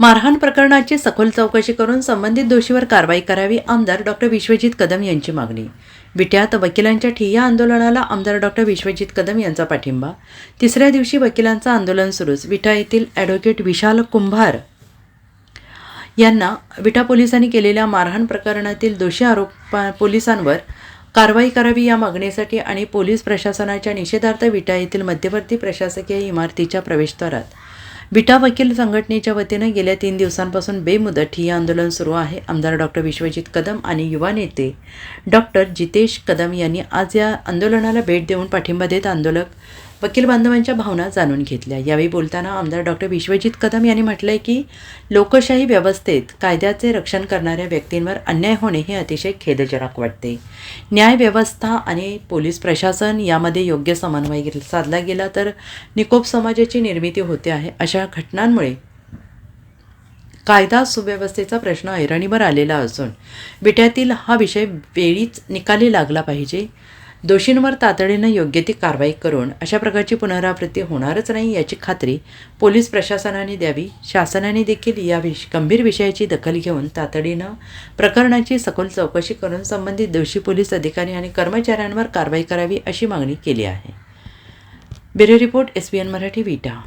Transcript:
मारहाण प्रकरणाची सखोल चौकशी करून संबंधित दोषीवर कारवाई करावी आमदार डॉक्टर विश्वजित कदम यांची मागणी. विट्यात वकिलांच्या ठिय्या आंदोलनाला आमदार डॉक्टर विश्वजित कदम यांचा पाठिंबा. तिसऱ्या दिवशी वकिलांचं आंदोलन सुरूच. विटा येथील ॲडव्होकेट विशाल कुंभार यांना विटा पोलिसांनी केलेल्या मारहाण प्रकरणातील दोषी आरोप पोलिसांवर कारवाई करावी या मागणीसाठी आणि पोलीस प्रशासनाच्या निषेधार्थ विटा येथील मध्यवर्ती प्रशासकीय इमारतीच्या प्रवेशद्वारात विटा वकील संघटनेच्या वतीनं गेल्या तीन दिवसांपासून बेमुदत ठिय्या आंदोलन सुरू आहे. आमदार डॉक्टर विश्वजित कदम आणि युवा नेते डॉक्टर जितेश कदम यांनी आज या आंदोलनाला भेट देऊन पाठिंबा देत आंदोलक वकील बांधवांच्या भावना जाणून घेतल्या. यावेळी बोलताना आमदार डॉक्टर विश्वजित कदम यांनी म्हटलंय की लोकशाही व्यवस्थेत कायद्याचे रक्षण करणाऱ्या व्यक्तींवर अन्याय होणे हे अतिशय खेदजनक वाटते. न्यायव्यवस्था आणि पोलीस प्रशासन यामध्ये योग्य समन्वय साधला गेला तर निकोप समाजाची निर्मिती होते आहे अशा घटनांमुळे कायदा सुव्यवस्थेचा प्रश्न ऐरणीवर आलेला असून विट्यातील हा विषय वेळीच निकाली लागला पाहिजे. दोषींवर तातडीनं योग्य ती कारवाई करून अशा प्रकारची पुनरावृत्ती होणारच नाही याची खात्री पोलीस प्रशासनाने द्यावी. शासनाने देखील या विष गंभीर विषयाची दखल घेऊन तातडीनं प्रकरणाची सखोल चौकशी करून संबंधित दोषी पोलीस अधिकारी आणि कर्मचाऱ्यांवर कारवाई करावी अशी मागणी केली आहे. Bureau report S B N Marathi Vita.